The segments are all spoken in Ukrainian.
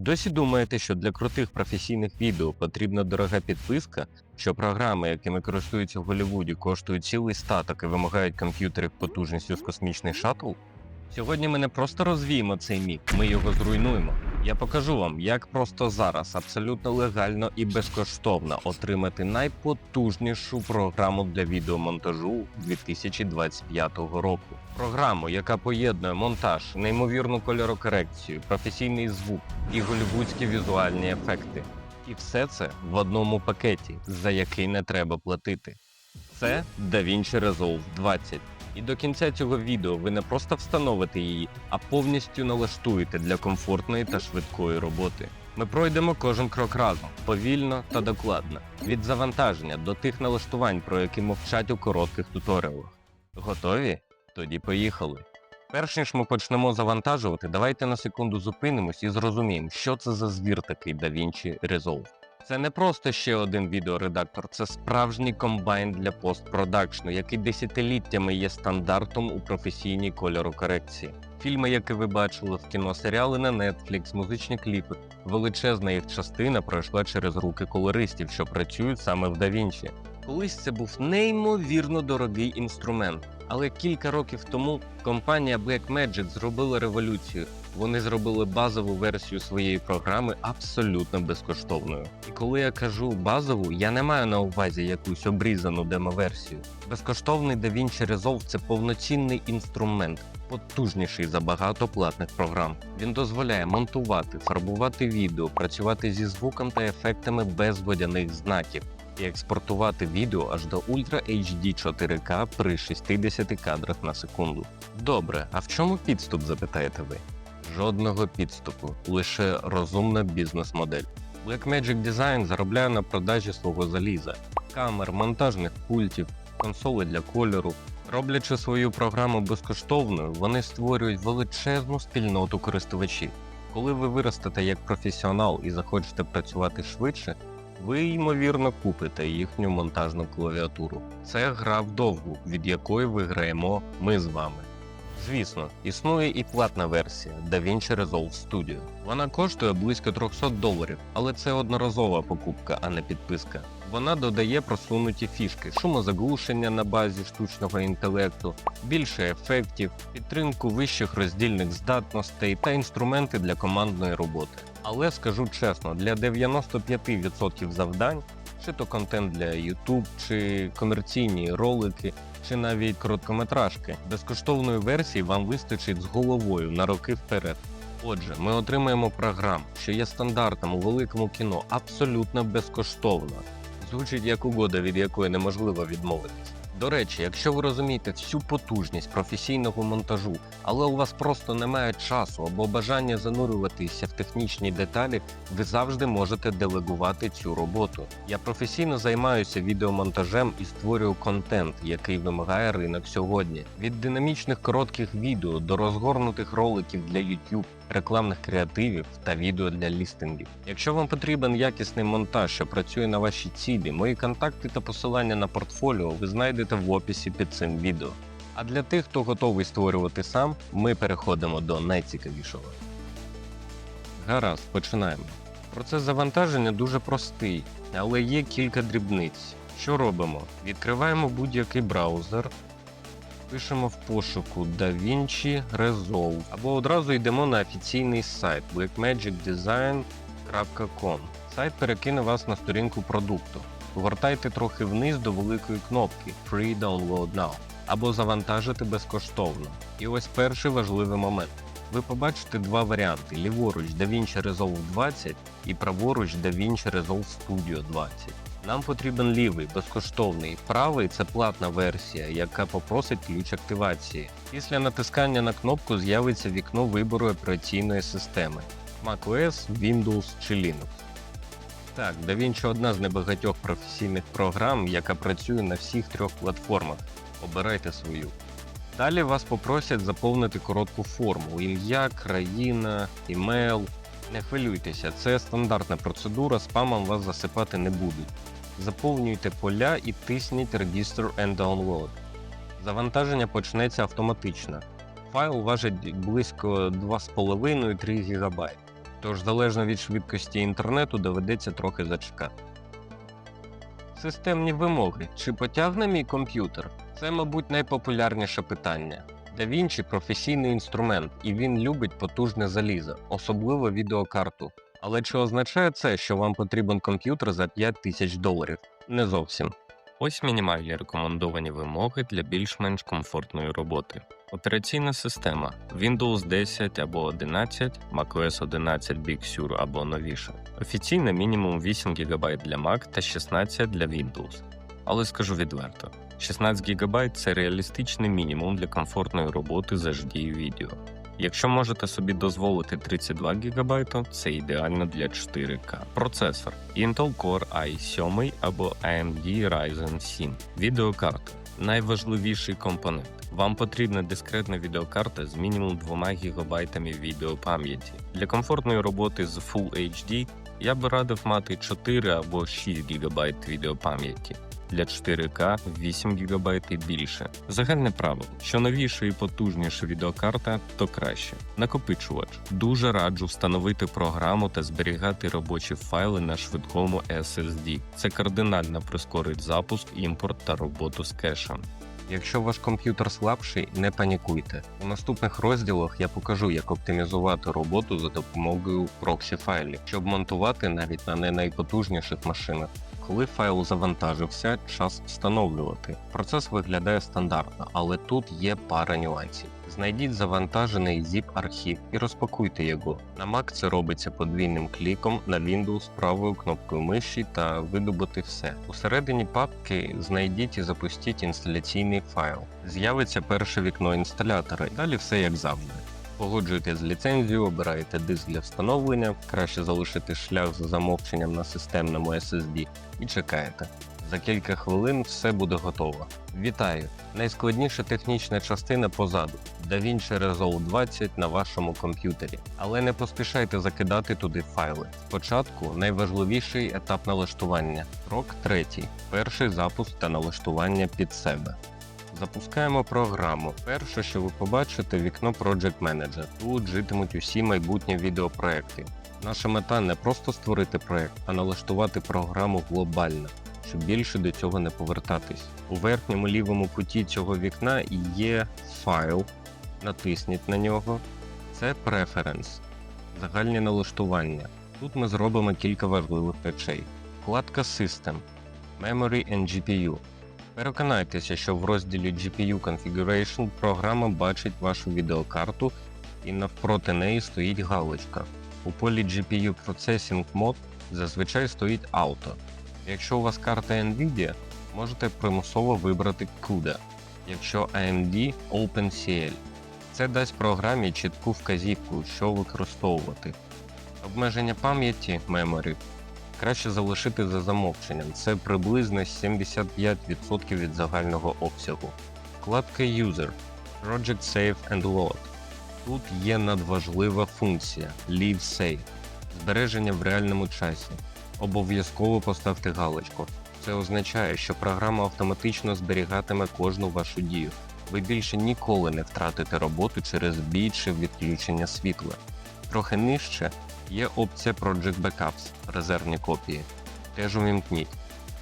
Досі думаєте, що для крутих професійних відео потрібна дорога підписка, що програми, якими користуються в Голлівуді, коштують цілий статок і вимагають комп'ютерів потужністю з космічний шаттл? Сьогодні ми не просто розвіємо цей міф, ми його зруйнуємо. Я покажу вам, як просто зараз абсолютно легально і безкоштовно отримати найпотужнішу програму для відеомонтажу 2025 року. Програму, яка поєднує монтаж, неймовірну кольорокорекцію, професійний звук і голівудські візуальні ефекти. І все це в одному пакеті, за який не треба платити. Це DaVinci Resolve 20. І до кінця цього відео ви не просто встановите її, а повністю налаштуєте для комфортної та швидкої роботи. Ми пройдемо кожен крок разом, повільно та докладно, від завантаження до тих налаштувань, про які мовчать у коротких туторіалах. Готові? Тоді поїхали. Перш ніж ми почнемо завантажувати, давайте на секунду зупинимось і зрозуміємо, що це за звір такий DaVinci Resolve. Це не просто ще один відеоредактор, це справжній комбайн для постпродакшну, який десятиліттями є стандартом у професійній кольорокорекції. Фільми, які ви бачили в кіно, серіали на Netflix, музичні кліпи. Величезна їх частина пройшла через руки колористів, що працюють саме в DaVinci. Колись це був неймовірно дорогий інструмент, але кілька років тому компанія Blackmagic зробила революцію. Вони зробили базову версію своєї програми абсолютно безкоштовною. І коли я кажу базову, я не маю на увазі якусь обрізану демоверсію. Безкоштовний DaVinci Resolve – це повноцінний інструмент, потужніший за багато платних програм. Він дозволяє монтувати, фарбувати відео, працювати зі звуком та ефектами без водяних знаків і експортувати відео аж до Ultra HD 4K при 60 кадрах на секунду. Добре, а в чому підступ, запитаєте ви? Жодного підступу, лише розумна бізнес-модель. Blackmagic Design заробляє на продажі свого заліза, камер, монтажних пультів, консолей для кольору. Роблячи свою програму безкоштовною, вони створюють величезну спільноту користувачів. Коли ви виростете як професіонал і захочете працювати швидше, ви ймовірно купите їхню монтажну клавіатуру. Це гра вдовгу, від якої виграємо ми з вами. Звісно, існує і платна версія DaVinci Resolve Studio. Вона коштує близько 300 доларів, але це одноразова покупка, а не підписка. Вона додає просунуті фішки, шумозаглушення на базі штучного інтелекту, більше ефектів, підтримку вищих роздільних здатностей та інструменти для командної роботи. Але скажу чесно, для 95% завдань, чи то контент для YouTube, чи комерційні ролики, чи навіть короткометражки, безкоштовної версії вам вистачить з головою на роки вперед. Отже, ми отримаємо програму, що є стандартом у великому кіно, абсолютно безкоштовно. Звучить як угода, від якої неможливо відмовитись. До речі, якщо ви розумієте всю потужність професійного монтажу, але у вас просто немає часу або бажання занурюватися в технічні деталі, ви завжди можете делегувати цю роботу. Я професійно займаюся відеомонтажем і створюю контент, який вимагає ринок сьогодні. Від динамічних коротких відео до розгорнутих роликів для YouTube, рекламних креативів та відео для лістингів. Якщо вам потрібен якісний монтаж, що працює на вашій цілі, мої контакти та посилання на портфоліо ви знайдете в описі під цим відео. А для тих, хто готовий створювати сам, ми переходимо до найцікавішого. Гаразд, починаємо. Процес завантаження дуже простий, але є кілька дрібниць. Що робимо? Відкриваємо будь-який браузер, пишемо в пошуку DaVinci Resolve або одразу йдемо на офіційний сайт blackmagicdesign.com. Сайт перекине вас на сторінку продукту. Повертайте трохи вниз до великої кнопки Free Download Now або завантажити безкоштовно. І ось перший важливий момент. Ви побачите два варіанти: ліворуч DaVinci Resolve 20 і праворуч DaVinci Resolve Studio 20. Нам потрібен лівий, безкоштовний. Правий це платна версія, яка попросить ключ активації. Після натискання на кнопку з'явиться вікно вибору операційної системи macOS, Windows чи Linux. Так, DaVinci одна з небагатьох професійних програм, яка працює на всіх трьох платформах. Обирайте свою. Далі вас попросять заповнити коротку форму: ім'я, країна, імейл. Не хвилюйтеся, це стандартна процедура, спамом вас засипати не будуть. Заповнюйте поля і тисніть Register and Download. Завантаження почнеться автоматично. Файл важить близько 2,5-3 ГБ. Тож залежно від швидкості інтернету доведеться трохи зачекати. Системні вимоги. Чи потягне мій комп'ютер? Це, мабуть, найпопулярніше питання. DaVinci – професійний інструмент, і він любить потужне залізо, особливо відеокарту. Але чи означає це, що вам потрібен комп'ютер за 5 тисяч доларів? Не зовсім. Ось мінімальні рекомендовані вимоги для більш-менш комфортної роботи. Операційна система Windows 10 або 11, macOS 11 Big Sur або новіше. Офіційно мінімум 8 ГБ для Mac та 16 для Windows. Але скажу відверто, 16 ГБ це реалістичний мінімум для комфортної роботи з HD відео. Якщо можете собі дозволити 32 ГБ, це ідеально для 4К. Процесор Intel Core i7 або AMD Ryzen 7. Відеокарта найважливіший компонент. Вам потрібна дискретна відеокарта з мінімум 2 ГБ відеопам'яті. Для комфортної роботи з Full HD я би радив мати 4 або 6 ГБ відеопам'яті. Для 4К 8 ГБ і більше. Загальне правило, що новіша і потужніша відеокарта, то краще. Накопичувач. Дуже раджу встановити програму та зберігати робочі файли на швидкому SSD. Це кардинально прискорить запуск, імпорт та роботу з кешем. Якщо ваш комп'ютер слабший, не панікуйте. У наступних розділах я покажу, як оптимізувати роботу за допомогою проксі файлів, щоб монтувати навіть на не найпотужніших машинах. Коли файл завантажився, час встановлювати. Процес виглядає стандартно, але тут є пара нюансів. Знайдіть завантажений zip архів і розпакуйте його. На Mac це робиться подвійним кліком, на Windows правою кнопкою миші та видобути все. Усередині папки знайдіть і запустіть інсталяційний файл. З'явиться перше вікно інсталятора, і далі все як завжди. Погоджуєте з ліцензією, обираєте диск для встановлення, краще залишити шлях за замовченням на системному SSD і чекаєте. За кілька хвилин все буде готово. Вітаю! Найскладніша технічна частина позаду DaVinci Resolve 20 на вашому комп'ютері. Але не поспішайте закидати туди файли. Спочатку найважливіший етап налаштування. Крок третій. Перший запуск та налаштування під себе. Запускаємо програму. Перше, що ви побачите, вікно Project Manager. Тут житимуть усі майбутні відеопроекти. Наша мета не просто створити проект, а налаштувати програму глобально, щоб більше до цього не повертатись. У верхньому лівому куті цього вікна є файл. Натисніть на нього. Це Preference. Загальні налаштування. Тут ми зробимо кілька важливих речей. Вкладка System, Memory and GPU. Переконайтеся, що в розділі GPU Configuration програма бачить вашу відеокарту і навпроти неї стоїть галочка. У полі GPU Processing Mode зазвичай стоїть Auto. Якщо у вас карта Nvidia, можете примусово вибрати CUDA, якщо AMD OpenCL. Це дасть програмі чітку вказівку, що використовувати. Обмеження пам'яті Memory краще залишити за замовченням. Це приблизно 75% від загального обсягу. Вкладка User Project Save and Load. Тут є надважлива функція Leave Save збереження в реальному часі. Обов'язково поставте галочку. Це означає, що програма автоматично зберігатиме кожну вашу дію. Ви більше ніколи не втратите роботу через чи відключення світла. Трохи нижче є опція Project Backups резервні копії. Теж увімкніть.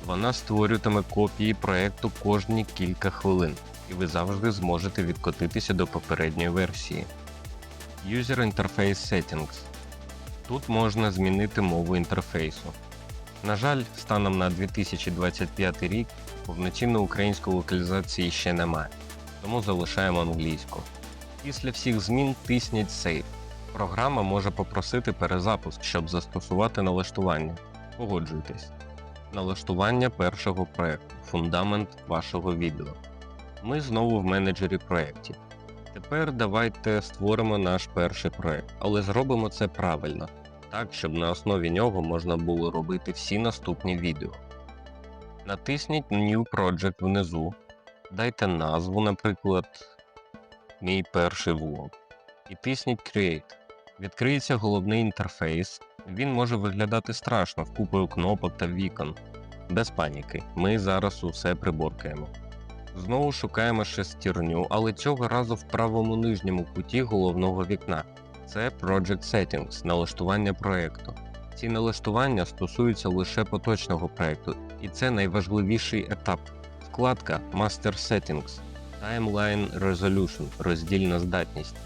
Вона створюватиме копії проекту кожні кілька хвилин, і ви завжди зможете відкотитися до попередньої версії. User Interface Settings. Тут можна змінити мову інтерфейсу. На жаль, станом на 2025 рік повноцінної української локалізації ще немає, тому залишаємо англійську. Після всіх змін тисніть Save. Програма може попросити перезапуск, щоб застосувати налаштування. Погоджуйтесь. Налаштування першого проекту фундамент вашого відео. Ми знову в менеджері проєктів. Тепер давайте створимо наш перший проект, але зробимо це правильно, так, щоб на основі нього можна було робити всі наступні відео. Натисніть New Project внизу, дайте назву, наприклад, Мій перший влог. І тисніть Create. Відкриється головний інтерфейс. Він може виглядати страшно в купою кнопок та вікон. Без паніки, ми зараз усе приборкаємо. Знову шукаємо шестерню, але цього разу в правому нижньому куті головного вікна. Це Project Settings, налаштування проєкту. Ці налаштування стосуються лише поточного проєкту, і це найважливіший етап. Вкладка Master Settings, Timeline Resolution, роздільна здатність.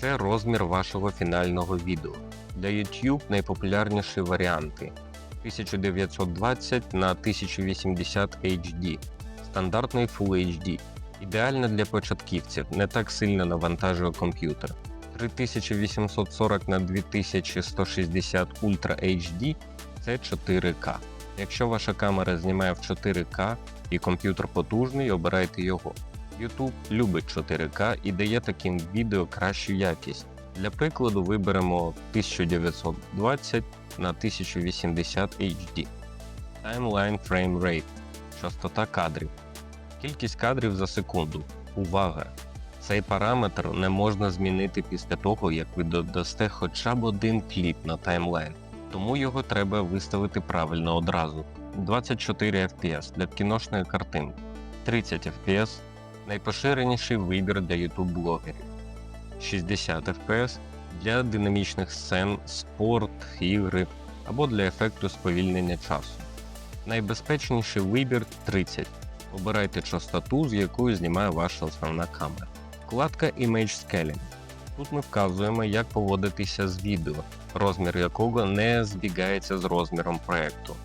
Це розмір вашого фінального відео. Для YouTube найпопулярніші варіанти 1920 на 1080 HD, стандартний Full HD. Ідеально для початківців, не так сильно навантажує комп'ютер. 3840 на 2160 Ultra HD це 4К. Якщо ваша камера знімає в 4К і комп'ютер потужний, обирайте його. YouTube любить 4К і дає таким відео кращу якість. Для прикладу виберемо 1920 на 1080 HD. Timeline Frame Rate частота кадрів. Кількість кадрів за секунду. Увага! Цей параметр не можна змінити після того, як ви додасте хоча б один кліп на таймлайн, тому його треба виставити правильно одразу. 24 FPS для кіношної картинки, 30 FPS найпоширеніший вибір для YouTube блогерів, 60 FPS для динамічних сцен, спорт, ігри або для ефекту сповільнення часу. Найбезпечніший вибір 30. Обирайте частоту, з якою знімає ваша основна камера. Вкладка Image Scaling. Тут ми вказуємо, як поводитися з відео, розмір якого не збігається з розміром проєкту.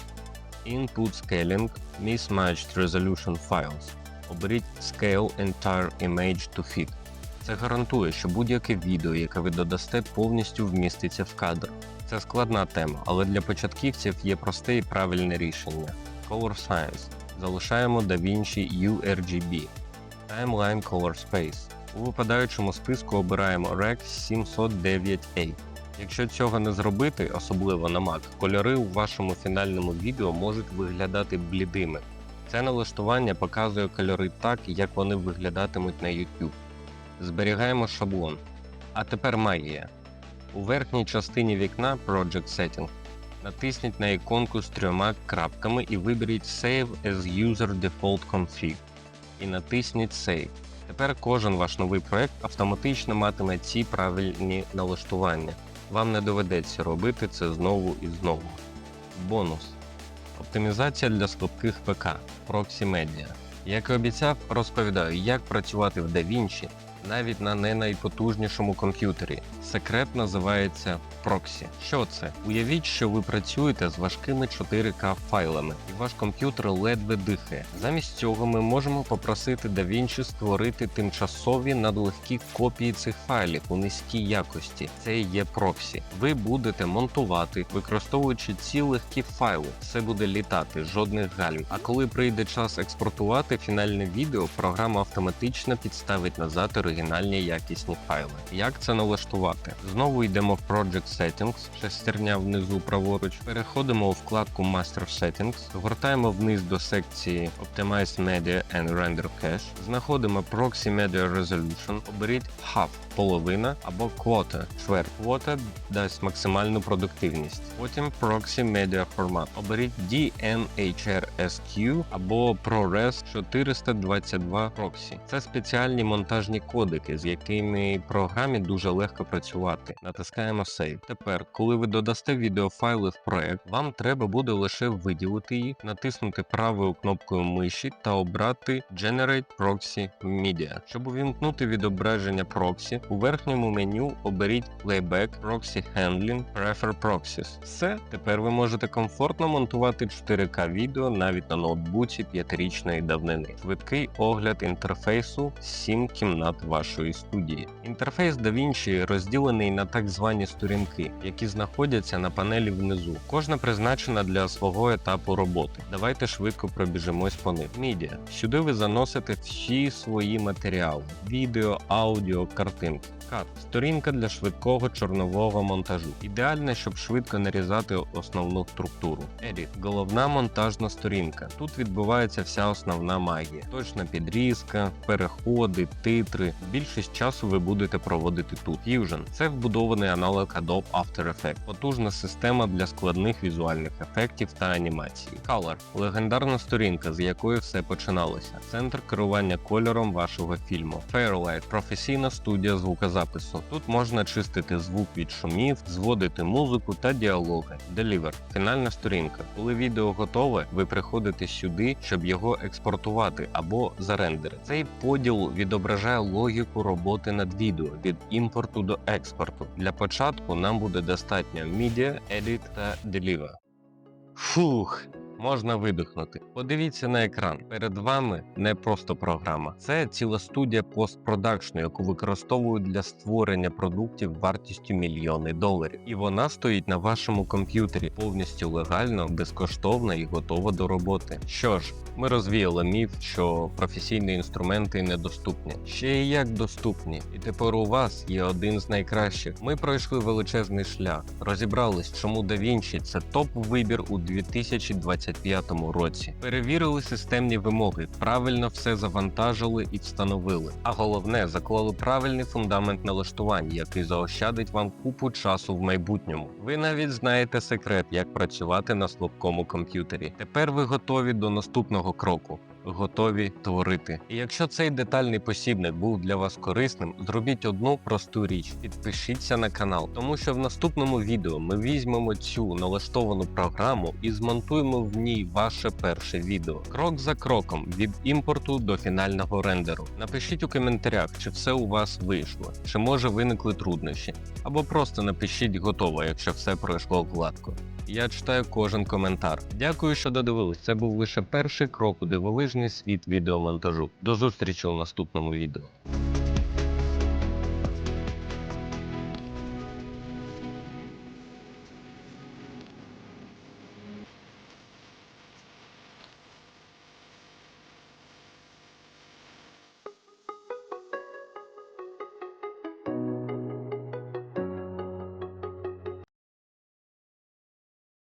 Input Scaling Mismatched Resolution Files. Оберіть Scale Entire Image to Fit. Це гарантує, що будь-яке відео, яке ви додасте, повністю вміститься в кадр. Це складна тема, але для початківців є просте і правильне рішення. Color Science. Залишаємо DaVinci URGB. Timeline Color Space. У випадаючому списку обираємо REC 709A. Якщо цього не зробити, особливо на Mac, кольори у вашому фінальному відео можуть виглядати блідими. Це налаштування показує кольори так, як вони виглядатимуть на YouTube. Зберігаємо шаблон. А тепер магія. У верхній частині вікна Project Setting натисніть на іконку з трьома крапками і виберіть Save as User Default Config і натисніть Save. Тепер кожен ваш новий проект автоматично матиме ці правильні налаштування. Вам не доведеться робити це знову і знову. Бонус. Оптимізація для слабких ПК Proxy Media. Як і обіцяв, розповідаю, як працювати в DaVinci навіть на не найпотужнішому комп'ютері. Секрет називається Proxy. Що це? Уявіть, що ви працюєте з важкими 4К файлами, і ваш комп'ютер ледве дихає. Замість цього ми можемо попросити DaVinci створити тимчасові надлегкі копії цих файлів у низькій якості. Це і є Proxy. Ви будете монтувати, використовуючи ці легкі файли. Все буде літати, жодних гальм. А коли прийде час експортувати фінальне відео, програма автоматично підставить назад оригінальні якісні файли. Як це налаштувати? Знову йдемо в Project Settings, шестерня внизу праворуч, переходимо у вкладку Master Settings, гортаємо вниз до секції Optimize Media and Render Cache, знаходимо Proxy Media Resolution, оберіть Half половина або Quarter, чверть. Quarter дасть максимальну продуктивність. Потім Proxy Media Format. Оберіть DNHRSQ або ProRes 422 Proxy. Це спеціальні монтажні кодики, з якими програмі дуже легко працювати. Натискаємо Save. Тепер, коли ви додасте відеофайли в проект, вам треба буде лише виділити їх, натиснути правою кнопкою миші та обрати Generate Proxy Media. Щоб увімкнути відображення Proxy, у верхньому меню оберіть Playback, Proxy Handling, Prefer Proxies. Все, тепер ви можете комфортно монтувати 4К відео навіть на ноутбуці 5-річної давнини. Швидкий огляд інтерфейсу 7 кімнат вашої студії. Інтерфейс DaVinci розділений на так звані сторінки, які знаходяться на панелі внизу. Кожна призначена для свого етапу роботи. Давайте швидко пробіжимось по них. Media. Сюди ви заносите всі свої матеріали: відео, аудіо, картинки. Кат сторінка для швидкого чорнового монтажу. Ідеальна, щоб швидко нарізати основну структуру. Edit – головна монтажна сторінка. Тут відбувається вся основна магія. Точна підрізка, переходи, титри. Більшість часу ви будете проводити тут. Fusion – це вбудований аналог Adobe After Effects. Потужна система для складних візуальних ефектів та анімації. Color – легендарна сторінка, з якої все починалося. Центр керування кольором вашого фільму. Fairlight – професійна студія звукозапису. Тут можна чистити звук від шумів, зводити музику та діалоги. Deliver – фінальна сторінка. Коли відео готове, ви приходите сюди, щоб його експортувати або зарендерити. Цей поділ відображає логіку роботи над відео від імпорту до експорту. Для початку нам буде достатньо Media, Edit та Deliver. Фух, можна видихнути. Подивіться на екран. Перед вами не просто програма, це ціла студія постпродакшну, яку використовують для створення продуктів вартістю мільйони доларів. І вона стоїть на вашому комп'ютері повністю легально, безкоштовно і готова до роботи. Що ж, ми розвіяли міф, що професійні інструменти недоступні. Ще і як доступні. І тепер у вас є один з найкращих. Ми пройшли величезний шлях, розібрались, чому DaVinci – це топ-вибір у 2025 році. Перевірили системні вимоги, правильно все завантажили і встановили. А головне, заклали правильний фундамент налаштувань, який заощадить вам купу часу в майбутньому. Ви навіть знаєте секрет, як працювати на слабкому комп'ютері. Тепер ви готові до наступного кроку. Готові творити. І якщо цей детальний посібник був для вас корисним, зробіть одну просту річ: підпишіться на канал, тому що в наступному відео ми візьмемо цю налаштовану програму і змонтуємо в ній ваше перше відео. Крок за кроком від імпорту до фінального рендеру. Напишіть у коментарях, чи все у вас вийшло, чи може виникли труднощі, або просто напишіть готово, якщо все пройшло гладко. Я читаю кожен коментар. Дякую, що додивились. Це був лише перший крок у дивовижний світ відеомонтажу. До зустрічі у наступному відео.